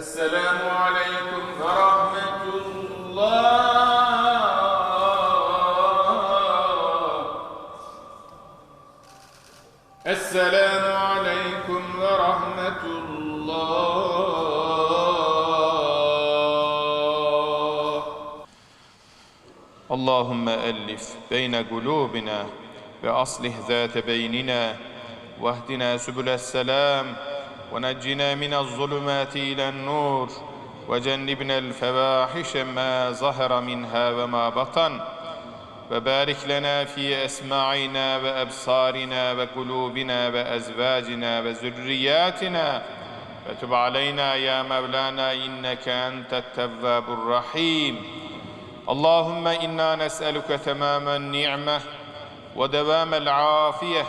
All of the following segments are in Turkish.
السلام عليكم ورحمة الله. السلام عليكم ورحمة الله. اللهم ألف بين قلوبنا وأصلح ذات بيننا واهدنا سبل السلام ونجنا من الظلمات إلى النور وجنبنا الفواحش ما ظهر منها وما بطن. وبارك لنا في أسماعنا وأبصارنا وقلوبنا وأزواجنا وذرياتنا. وتب علينا يا مولانا إنك أنت التواب الرحيم. اللهم إنا نسألك تمام النعمة ودوام العافية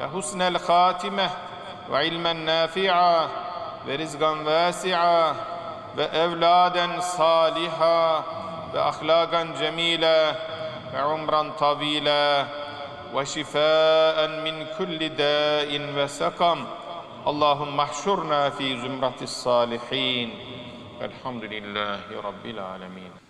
وحسن الخاتمة وعلما نافعا ورزقا واسعا وأولادا صالحا وأخلاقا جميلا وعمرا طويلا وشفاء من كل داء وسقم. اللهم احشرنا في زمرة الصالحين. الحمد لله رب العالمين.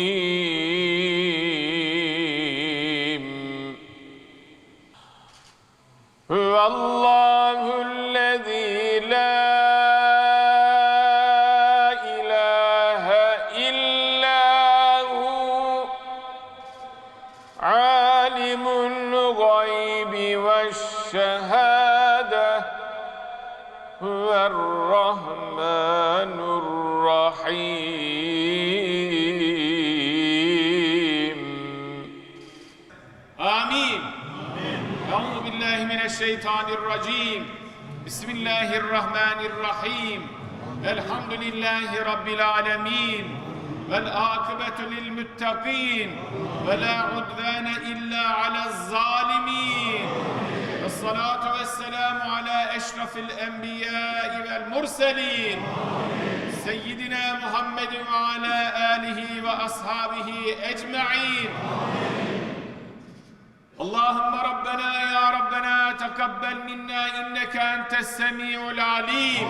عالم الغيب والشهادة هو الرحمن الرحيم آمين أعوذ بالله من الشيطان الرجيم بسم الله الرحمن الرحيم الحمد لله رب العالمين والعاقبة للمتقين ولا عدوان إلا على الظالمين والصلاة والسلام على أشرف الأنبياء والمرسلين سيدنا محمد وعلى آله وأصحابه أجمعين اللهم ربنا يا ربنا تقبل منا إنك أنت السميع العليم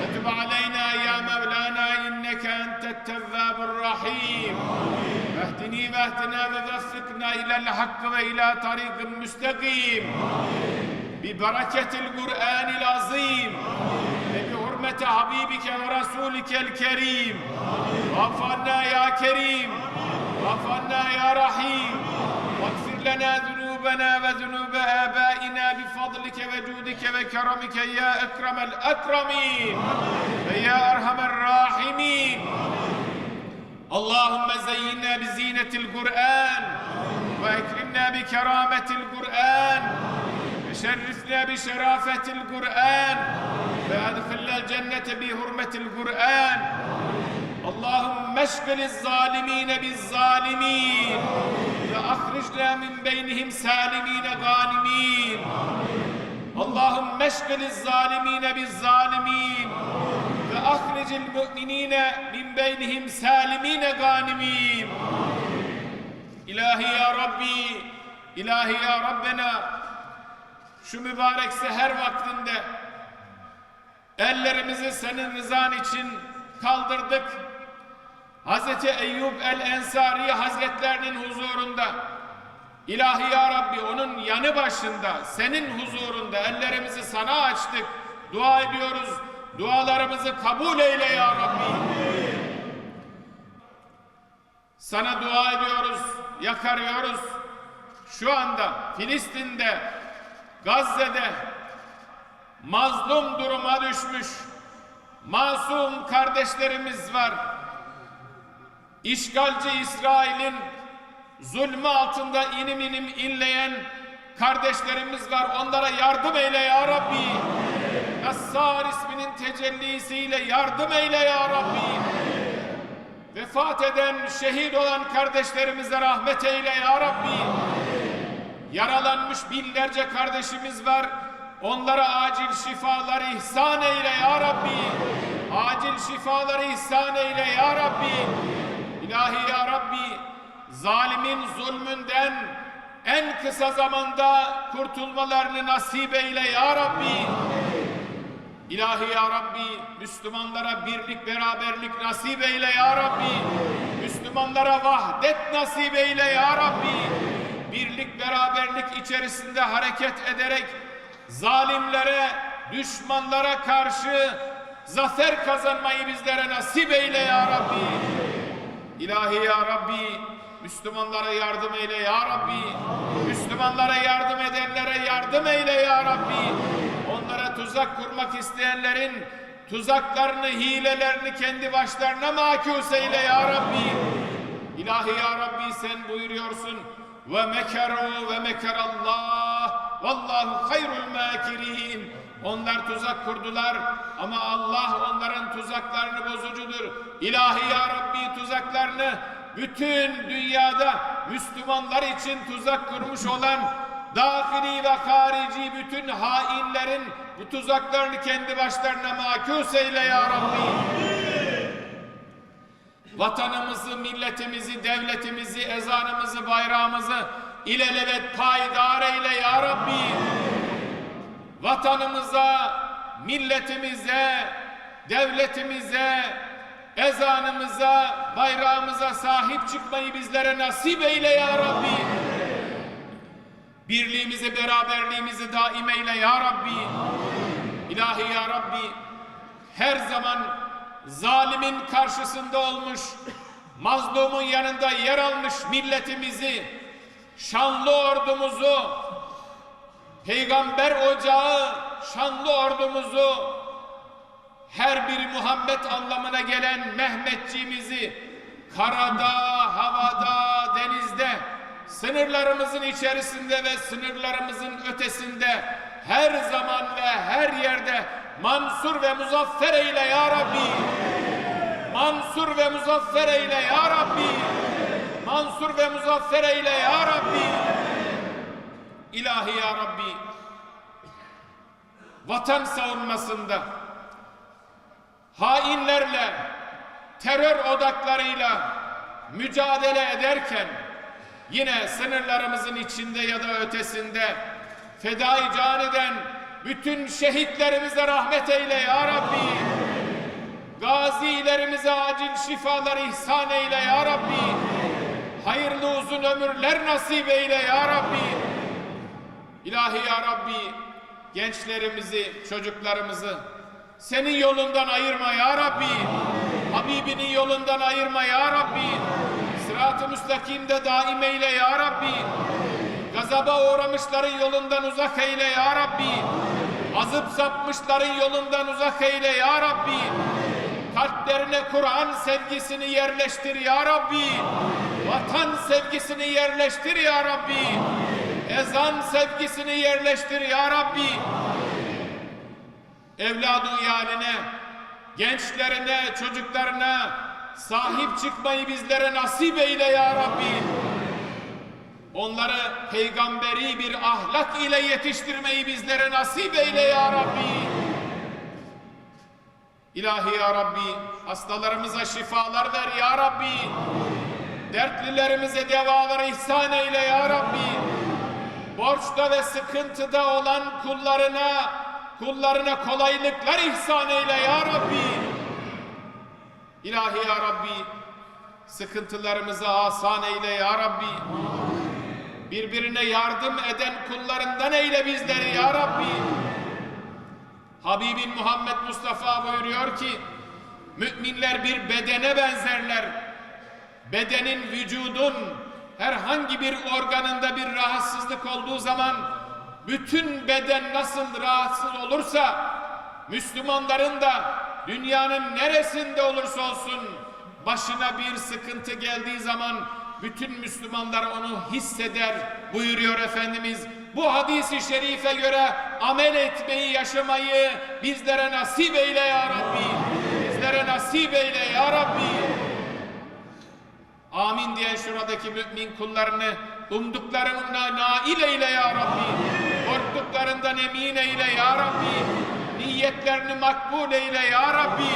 وتب علينا يا مولانا إنك أنت التواب الرحيم. واهدني واهدنا ووفقنا إلى الحق وإلى طريق مستقيم. ببركة القرآن العظيم. وبحرمة حبيبك ورسولك الكريم. عنا يا كريم. عنا يا رحيم. واغفر لنا ذنوبنا وذنوب آبائنا بفضلك وجودك وكرمك يا أكرم الأكرمين. ويا أرحم الراحمين. Allahümme zeyyinna bi zinetil Kur'an ve ekrimna bi kerametil Kur'an ve şerrifna bi şerafetil Kur'an ve edhilna cennete bi hurmetil Kur'an Allahümme eşgiliz zalimine biz zalimin ve ahricna min beynihim salimine galimin Allahümme eşgiliz zalimine biz zalimin ve ahrecil müminine min beynihim salimine ganimin. İlahi ya Rabbi, ilahi ya Rabbena şu mübarek seher vaktinde ellerimizi senin rızan için kaldırdık. Hazreti Eyyub el-Ensari Hazretlerinin huzurunda İlahi ya Rabbi onun yanı başında senin huzurunda ellerimizi sana açtık. Dua ediyoruz. Dualarımızı kabul eyle ya Rabbi. Sana dua ediyoruz, yakarıyoruz. Şu anda Filistin'de, Gazze'de mazlum duruma düşmüş masum kardeşlerimiz var. İşgalci İsrail'in zulmü altında inim inim inleyen kardeşlerimiz var. Onlara yardım eyle ya Rabbi. Nassar isminin tecellisiyle yardım eyle ya Rabbi. Vefat eden, şehit olan kardeşlerimize rahmet eyle ya Rabbi. Yaralanmış binlerce kardeşimiz var. Onlara acil şifalar ihsan eyle ya Rabbi. Acil şifaları ihsan eyle ya Rabbi. İlahi ya Rabbi, zalimin zulmünden en kısa zamanda kurtulmalarını nasip eyle ya Rabbi. İlahi ya Rabbi, Müslümanlara birlik beraberlik nasip eyle ya Rabbi. Müslümanlara vahdet nasip eyle ya Rabbi. Birlik beraberlik içerisinde hareket ederek zalimlere, düşmanlara karşı zafer kazanmayı bizlere nasip eyle ya Rabbi. İlahi ya Rabbi, Müslümanlara yardım eyle ya Rabbi. Müslümanlara yardım edenlere yardım eyle ya Rabbi. Tuzak kurmak isteyenlerin tuzaklarını, hilelerini kendi başlarına makus eyle ya Rabbi. İlahi ya Rabbi sen buyuruyorsun. Ve mekeru ve mekerallah. Vallahu hayrul makirin. Onlar tuzak kurdular ama Allah onların tuzaklarını bozucudur. İlahi ya Rabbi tuzaklarını bütün dünyada Müslümanlar için tuzak kurmuş olan dahili ve harici bütün hainlerin bu tuzaklarını kendi başlarına makus eyle ya Rabbi. Vatanımızı, milletimizi, devletimizi, ezanımızı, bayrağımızı ilelebet payidar eyle ya Rabbi. Vatanımıza, milletimize, devletimize, ezanımıza, bayrağımıza sahip çıkmayı bizlere nasip eyle ya Rabbi. Birliğimizi, beraberliğimizi daim eyle ya Rabbi. İlahi ya Rabbi, her zaman zalimin karşısında olmuş, mazlumun yanında yer almış milletimizi, şanlı ordumuzu, peygamber ocağı, şanlı ordumuzu, her biri Muhammed anlamına gelen Mehmetçiğimizi karada, havada, denizde, sınırlarımızın içerisinde ve sınırlarımızın ötesinde her zaman ve her yerde mansur ve muzaffer eyle ya Rabbi. Mansur ve muzaffer eyle ya Rabbi. Mansur ve muzaffer eyle ya Rabbi. İlahi ya Rabbi. Vatan savunmasında hainlerle, terör odaklarıyla mücadele ederken yine sınırlarımızın içinde ya da ötesinde fedai can eden bütün şehitlerimize rahmet eyle ya Rabbi. Gazilerimize acil şifalar ihsan eyle ya Rabbi. Hayırlı uzun ömürler nasip eyle ya Rabbi. İlahi ya Rabbi gençlerimizi, çocuklarımızı senin yolundan ayırma ya Rabbi. Habibinin yolundan ayırma ya Rabbi. Sırat-ı müstakimde daim eyle ya Rabbi. Gazaba uğramışların yolundan uzak eyle ya Rabbi. Azıp sapmışların yolundan uzak eyle ya Rabbi. Kalplerine Kur'an sevgisini yerleştir ya Rabbi. Vatan sevgisini yerleştir ya Rabbi. Ezan sevgisini yerleştir ya Rabbi. Evladı yaline, gençlerine, çocuklarına sahip çıkmayı bizlere nasip eyle ya Rabbi. Onları peygamberi bir ahlak ile yetiştirmeyi bizlere nasip eyle ya Rabbi. İlahi ya Rabbi, hastalarımıza şifalar ver ya Rabbi. Dertlilerimize devaları ihsan eyle ya Rabbi. Borçta ve sıkıntıda olan kullarına, kullarına kolaylıklar ihsan eyle ya Rabbi. İlahi ya Rabbi, sıkıntılarımızı asan eyle ya Rabbi. Birbirine yardım eden kullarından eyle bizleri ya Rabbi. Habibin Muhammed Mustafa buyuruyor ki, müminler bir bedene benzerler. Bedenin, vücudun herhangi bir organında bir rahatsızlık olduğu zaman bütün beden nasıl rahatsız olursa Müslümanların da dünyanın neresinde olursa olsun başına bir sıkıntı geldiği zaman bütün Müslümanlar onu hisseder buyuruyor Efendimiz. Bu hadisi şerife göre amel etmeyi, yaşamayı bizlere nasip eyle ya Rabbi. Bizlere nasip eyle ya Rabbi. Amin diyen şuradaki mümin kullarını Umduklarına nail eyle ya Rabbi. Korktuklarından emin eyle ya Rabbi. Niyetlerini makbul eyle ya Rabbi.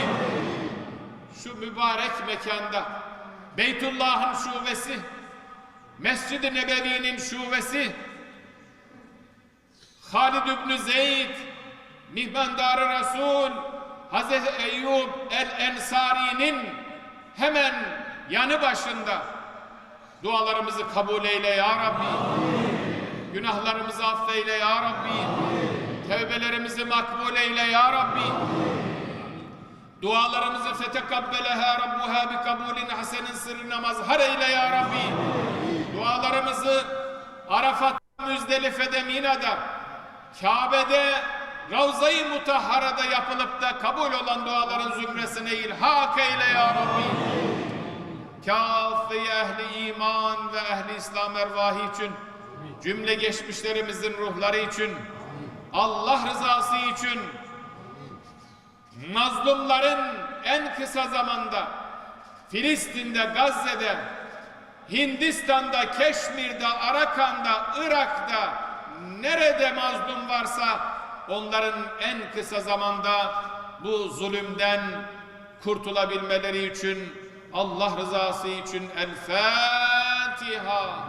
Şu mübarek mekanda Beytullah'ın şubesi, Mescid-i Nebevi'nin şubesi, Halid İbni Zeyd, Mihmandar-ı Resul, Hazreti Eyyub el-Ensari'nin hemen yanı başında dualarımızı kabul eyle ya Rabbi. Günahlarımızı affeyle ya Rabbi. Tevbelerimizi makbul eyle ya Rabbi. Dualarımızı fetekabbeleha Rabbuha bi kabulin hasenin sırrına mazhar eyle ya Rabbi. Dualarımızı Arafat, Müzdelife'de, Mina'da, Kabe'de, Ravza-i Mutahhara'da yapılıp da kabul olan duaların zümresine ilhak eyle ya Rabbi. Kâfe ehli iman ve ehli İslam ervahı için, cümle geçmişlerimizin ruhları için, Allah rızası için, mazlumların en kısa zamanda Filistin'de, Gazze'de, Hindistan'da, Keşmir'de, Arakan'da, Irak'ta nerede mazlum varsa onların en kısa zamanda bu zulümden kurtulabilmeleri için Allah rızası için El Fatiha.